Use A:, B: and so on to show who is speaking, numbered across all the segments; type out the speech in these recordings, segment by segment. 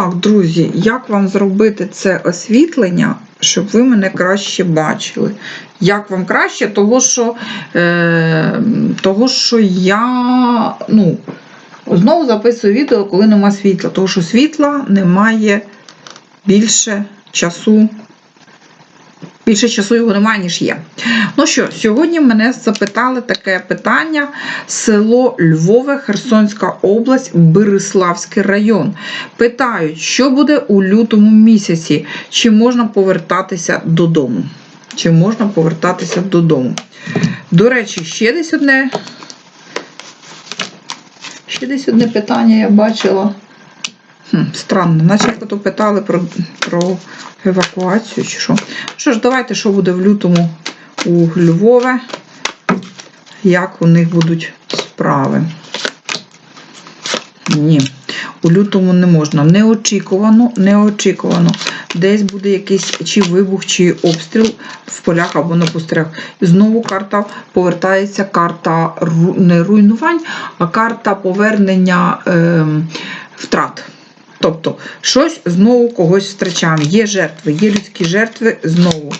A: Так, друзі, як вам зробити це освітлення, щоб ви мене краще бачили? Як вам краще? Того, що, е, того, що я ну, знову записую відео, коли нема світла. Тому що світла немає більше часу. Більше часу його немає, ніж є. Ну що, сьогодні мене запитали таке питання: село Львове, Херсонська область, Береславський район. Питають, що буде у лютому місяці, чи можна повертатися додому? Чи можна повертатися додому? До речі, ще десь одне. Ще десь одне питання я бачила. Странно, наче то питали про, про евакуацію чи що. Що ж, давайте, що буде в лютому у Львове, як у них будуть справи. Ні, у лютому не можна. Неочікувано, неочікувано. Десь буде якийсь чи вибух, чи обстріл в полях або на пустирях. Знову карта повертається, карта не руйнувань, а карта повернення ем, втрат. Тобто, щось знову когось втрачаємо. Є жертви, є людські жертви знову.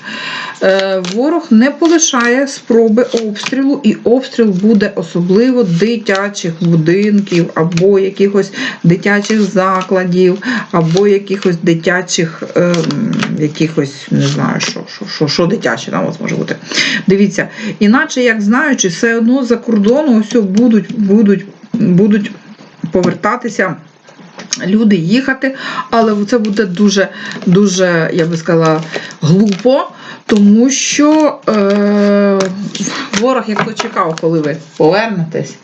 A: Е, ворог не полишає спроби обстрілу, і обстріл буде особливо дитячих будинків, або якихось дитячих закладів, або якихось дитячих, ем, якихось, не знаю, що, що, що, що дитяче там може бути. Дивіться, іначе, як знаючи, все одно за кордону ось будуть, будуть, будуть повертатися люди їхати, але це буде дуже, дуже, я би сказала, глупо, тому що е, ворог як то чекав, коли ви повернетесь,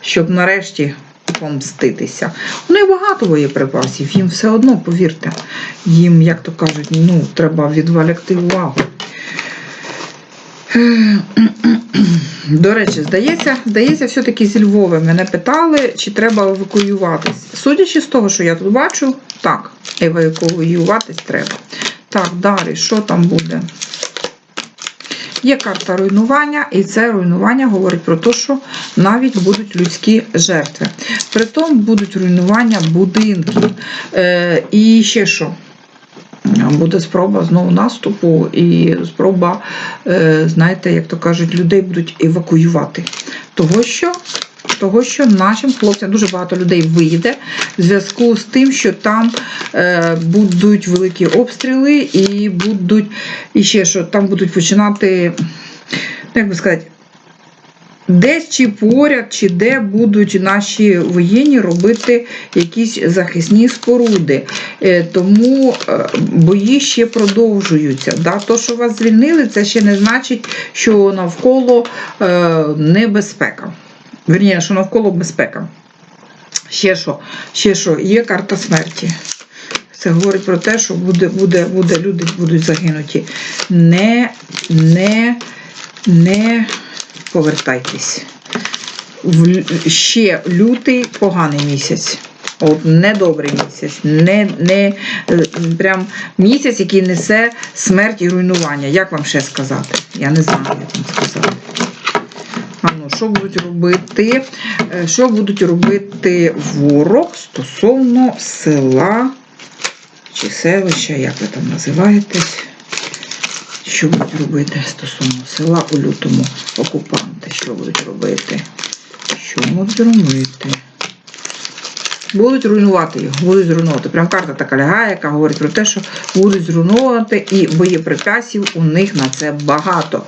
A: щоб нарешті помститися. У них багато боєприпасів, їм все одно, повірте, їм, як то кажуть, ну, треба відволікти увагу. До речі, здається, здається, все-таки зі Львова мене питали, чи треба евакуюватись. Судячи з того, що я тут бачу, так, евакуюватись треба. Так, далі, що там буде? Є карта руйнування, і це руйнування говорить про те, що навіть будуть людські жертви. Притом будуть руйнування будинків. Е, і ще що? Буде спроба знову наступу і спроба, е, знаєте, як то кажуть, людей будуть евакуювати. Того, що того, що нашим хлопцям дуже багато людей вийде в зв'язку з тим, що там е, будуть великі обстріли, і будуть і ще що там будуть починати, як би сказати, Десь чи поряд, чи де будуть наші воєнні робити якісь захисні споруди. Е, Тому е, бої ще продовжуються. Да? То, що вас звільнили, це ще не значить, що навколо е, небезпека. Вірніше, що навколо безпека. Ще що? Ще що? Є карта смерті. Це говорить про те, що буде, буде, буде, люди будуть загинуті. Не, не, не повертайтесь. В, ще лютий поганий місяць. От недобрий місяць, не, не е, прям місяць, який несе смерть і руйнування. Як вам ще сказати? Я не знаю, як вам сказати. А ну, що будуть робити? Е, Що будуть робити ворог стосовно села чи селища, як ви там називаєтесь? Що будуть робити стосовно села у лютому окупанти? Що будуть робити? Що будуть робити? Будуть руйнувати їх, будуть зруйнувати. Прям карта така лягає, яка говорить про те, що будуть зруйнувати, і боєприпасів у них на це багато.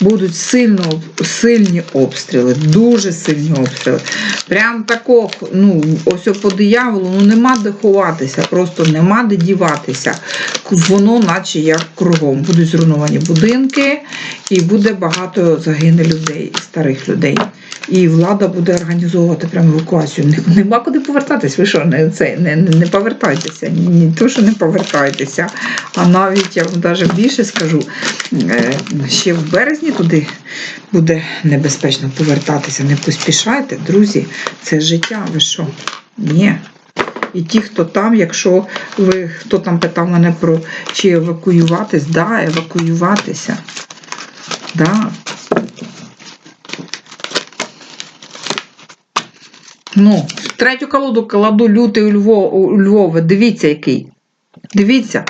A: Будуть сильно, сильні обстріли, дуже сильні обстріли. Прям такого, ну, ось по дияволу, ну нема де ховатися, просто нема де діватися. Воно, наче як кругом. Будуть зруйновані будинки, і буде багато загине людей, старих людей. І влада буде організовувати прямо евакуацію. Нема куди повертатись. Ви що, не, це, не, не повертайтеся. Ні, ні то, що не повертайтеся. А навіть я вам навіть більше скажу, е, ще в березні туди буде небезпечно повертатися. Не поспішайте, друзі, це життя. Ви що? Ні. І ті, хто там, якщо ви хто там питав мене про чи евакуюватись, да, евакуюватися. Да. Ну, третю колоду кладу лютий у Львов, у Львові. Дивіться, який. Дивіться,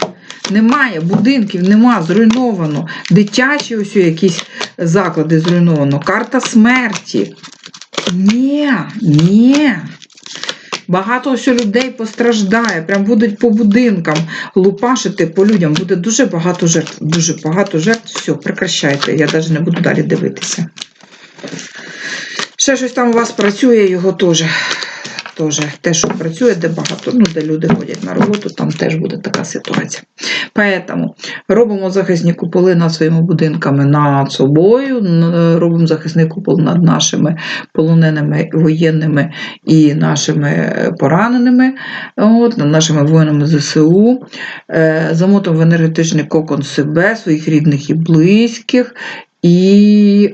A: немає будинків, нема, зруйновано. Дитячі ось якісь заклади зруйновано. Карта смерті. Ні, ні. Багато ось людей постраждає, прям будуть по будинкам лупашити по людям. Буде дуже багато жертв. Дуже багато жертв. Все, прекращайте. Я навіть не буду далі дивитися. Ще щось там у вас працює, його теж. Теж те, що працює, де багато, ну, де люди ходять на роботу, там теж буде така ситуація. Поэтому робимо захисні куполи над своїми будинками над собою, робимо захисний купол над нашими полоненими воєнними і нашими е, пораненими, от, над нашими воїнами ЗСУ. Е, Замотимо в енергетичний кокон себе, своїх рідних і близьких. І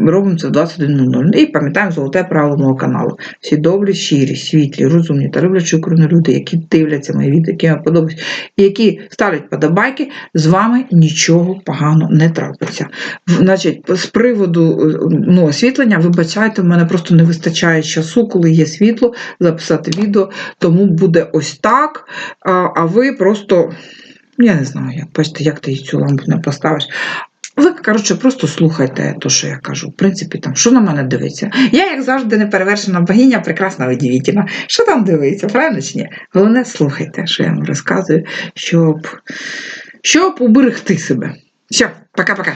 A: е, робимо це в 21.00. І пам'ятаємо золоте правило мого каналу. Всі добрі, щирі, світлі, розумні та люблячі Україну люди, які дивляться мої відео, які вам подобаються, які ставлять подобайки, з вами нічого поганого не трапиться. Значить, з приводу е, ну, освітлення, вибачайте, в мене просто не вистачає часу, коли є світло, записати відео, тому буде ось так. А ви просто. Я не знаю, як бачите, як ти цю лампу не поставиш. Ви, коротше, просто слухайте те, що я кажу. В принципі, там, що на мене дивиться? Я, як завжди, неперевершена богиня, прекрасна видівітіна. Що там дивиться, правильно чи ні? Головне, слухайте, що я вам розказую, щоб, щоб уберегти себе. Все, пока-пока.